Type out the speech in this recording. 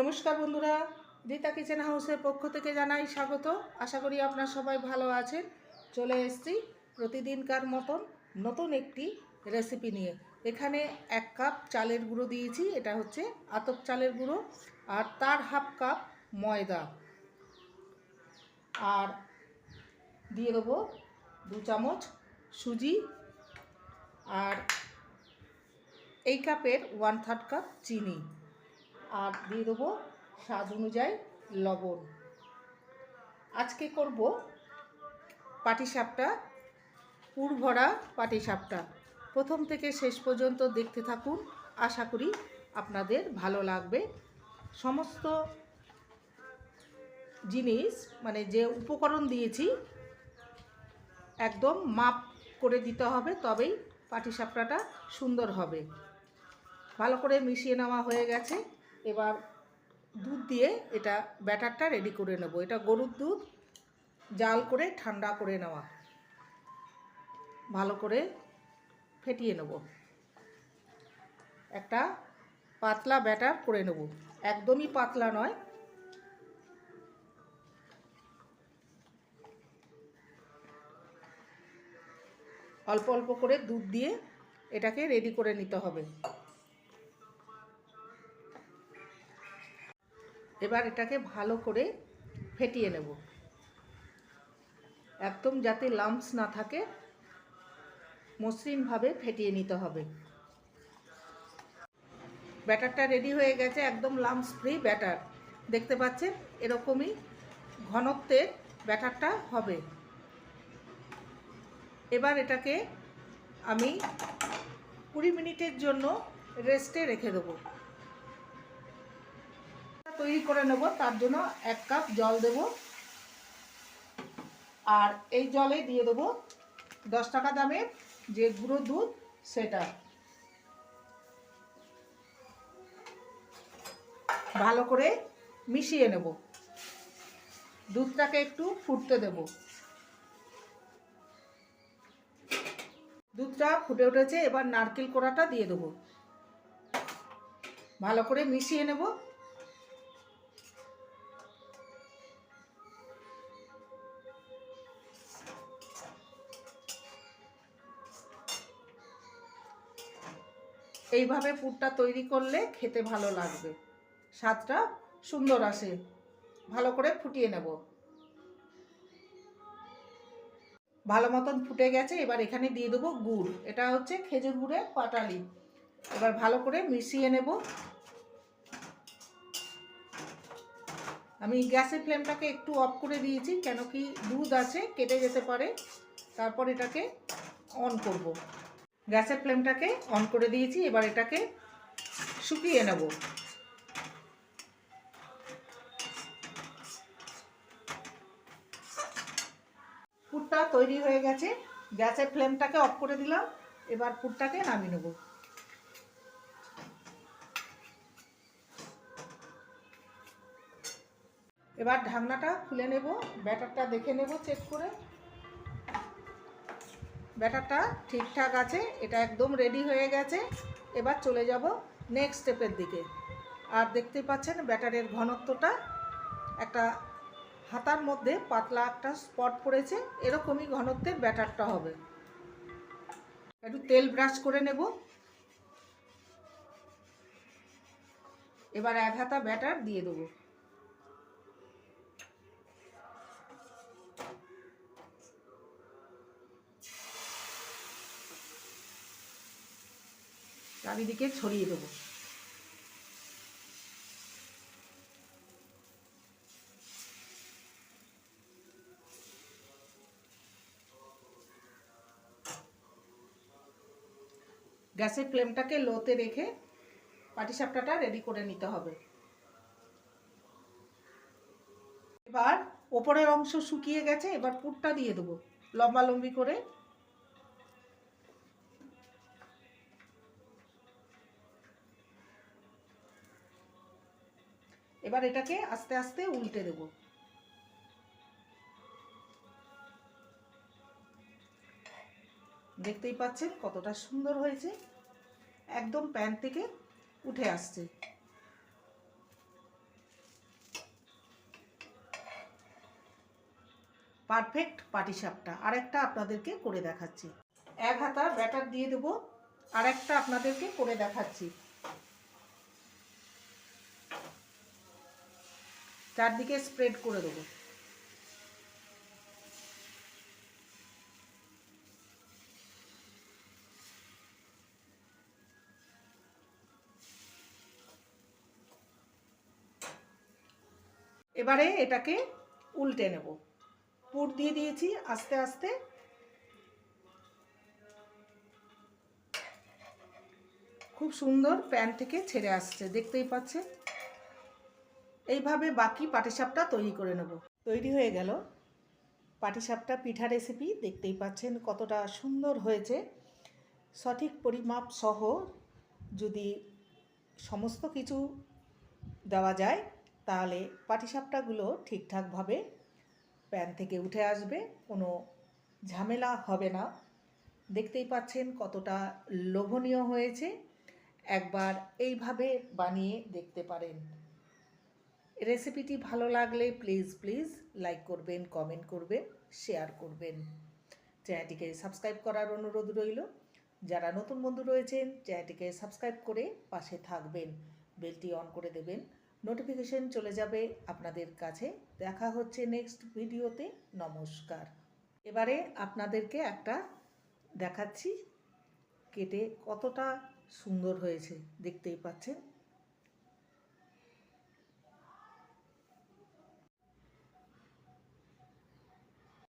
নমস্কার বন্ধুরা রীতা কিচেন হাউসের পক্ষ থেকে জানাই স্বাগত। আশা করি আপনার সবাই ভালো আছেন। চলে এসেছি প্রতিদিনকার মতন নতুন একটি রেসিপি নিয়ে। এখানে এক কাপ চালের গুঁড়ো দিয়েছি, এটা হচ্ছে আতপ চালের গুঁড়ো আর তার হাফ কাপ ময়দা। আর দিয়ে দেবো দু চামচ সুজি আর এই কাপের ওয়ান থার্ড কাপ চিনি। আর দিয়ে দেবো স্বাদ অনুযায়ী লবণ। আজকে করব পাটিসাপটা পুর ভরা পাটিসাপটা। প্রথম থেকে শেষ পর্যন্ত দেখতে থাকুন, আশা করি আপনাদের ভালো লাগবে। সমস্ত জিনিস মানে যে উপকরণ দিয়েছি, একদম মাপ করে দিতে হবে, তবেই পাটিসাপটাটা সুন্দর হবে। ভালো করে মিশিয়ে নেওয়া হয়ে গেছে। এবার দুধ দিয়ে এটা ব্যাটারটা রেডি করে নেব। এটা গরুর দুধ, জাল করে ঠান্ডা করে নেওয়া। ভালো করে ফেটিয়ে নেব। একটা পাতলা ব্যাটার করে নেব। একদমই পাতলা নয়। অল্প অল্প করে দুধ দিয়ে এটাকে রেডি করে নিতে হবে। এবার এটাকে ভালো করে ফেটিয়ে নেব। একদম যাতে লাম্পস না থাকে, মসৃণভাবে ফেটিয়ে নিতে হবে। ব্যাটারটা রেডি হয়ে গেছে, একদম লাম্পস ফ্রি ব্যাটার। দেখতে পাচ্ছেন, এরকমই ঘনত্বের ব্যাটারটা হবে। এবার এটাকে আমি কুড়ি মিনিটের জন্য রেস্টে রেখে দেবো। তৈরি করে নেব, তার জন্য এক কাপ জল দেব। আর এই জলে দিয়ে দেবো দশ টাকা দামের যে গুঁড়ো দুধ, সেটা। ভালো করে মিশিয়ে নেব। দুধটাকে একটু ফুটতে দেব। দুধটা ফুটে উঠেছে, এবার নারকেল কোড়াটা দিয়ে দেবো। ভালো করে মিশিয়ে নেব। এইভাবে পুরটা তৈরি করলে খেতে ভালো লাগবে। স্বাদটা সুন্দর আসে। ভালো করে ফুটিয়ে নেব। ভালো মতন ফুটে গেছে, এবার এখানে দিয়ে দেবো গুড়। এটা হচ্ছে খেজুর গুড়ের পাটালি। এবার ভালো করে মিশিয়ে নেব। আমি গ্যাসের ফ্লেমটাকে একটু অফ করে দিয়েছি, কেন কি দুধ আছে, কেটে যেতে পারে। তারপর এটাকে অন করব। গ্যাসের ফ্লেমটাকে অন করে দিয়েছি, এবার এটাকে শুকিয়ে নেব। পুরটা তৈরি হয়ে গেছে, গ্যাসের ফ্লেমটাকে অফ করে দিলাম, এবার পুরটাকে নামিয়ে নেব। এবার ঢাকনাটা খুলে নেব, ব্যাটারটা দেখে নেব, চেক করে। ব্যাটারটা ঠিকঠাক আছে, এটা একদম রেডি হয়ে গেছে। এবার চলে যাব নেক্সট স্টেপের দিকে। আর দেখতে পাচ্ছেন ব্যাটারের ঘনত্বটা, একটা হাতার মধ্যে পাতলা একটা স্পট পড়েছে, এরকমই ঘনত্বের ব্যাটারটা হবে। একটু তেল ব্রাশ করে নেব। এবার এক হাতা ব্যাটার দিয়ে দেবো। চারিদিকে ছড়িয়ে দেবো। গ্যাসের ফ্লেমটাকে লোতে রেখে পাটিসাপটাটা রেডি করে নিতে হবে। এবার ওপরের অংশ শুকিয়ে গেছে, এবার পুরটা দিয়ে দেবো। লম্বা লম্বি করে এবার এটাকে আস্তে আস্তে উল্টে দেব। দেখতেই পাচ্ছেন কতটা সুন্দর হয়েছে। একদম প্যান থেকে উঠে আসছে। পারফেক্ট পাটিসাপটা। আর একটা আপনাদেরকে করে দেখাচ্ছি। এক হাতা ব্যাটার দিয়ে দেবো আর একটা আপনাদেরকে করে দেখাচ্ছি। চারদিকে স্প্রেড করে দেবো। এবারে এটাকে উল্টে নেব। পুর দিয়ে দিয়েছি আস্তে আস্তে। খুব সুন্দর প্যান থেকে ছেড়ে আসছে, দেখতেই পাচ্ছেন? এইভাবে বাকি পাটিসাপটা তৈরি করে নেব। তৈরি হয়ে গেল। পাটিসাপটা পিঠা রেসিপি দেখতেই পাচ্ছেন কতটা সুন্দর হয়েছে। সঠিক পরিমাপ সহ যদি সমস্ত কিছু দেওয়া যায়, তাহলে পাটিসাপটাগুলো ঠিকঠাকভাবে প্যান থেকে উঠে আসবে, কোনো ঝামেলা হবে না। দেখতেই পাচ্ছেন কতটা লোভনীয় হয়েছে। একবার এইভাবে বানিয়ে দেখতে পারেন। রেসিপিটি ভালো লাগলে প্লিজ প্লিজ লাইক করবেন, কমেন্ট করবেন, শেয়ার করবেন। চ্যানেলটিকে সাবস্ক্রাইব করার অনুরোধ রইল। যারা নতুন বন্ধু রয়েছেন, চ্যানেলটিকে সাবস্ক্রাইব করে পাশে থাকবেন। বেলটি অন করে দেবেন। নোটিফিকেশন চলে যাবে আপনাদের কাছে। দেখা হচ্ছে নেক্সট ভিডিওতে। নমস্কার। এবারে আপনাদেরকে একটা দেখাচ্ছি কেটে কতটা সুন্দর হয়েছে। দেখতেই পাচ্ছেন।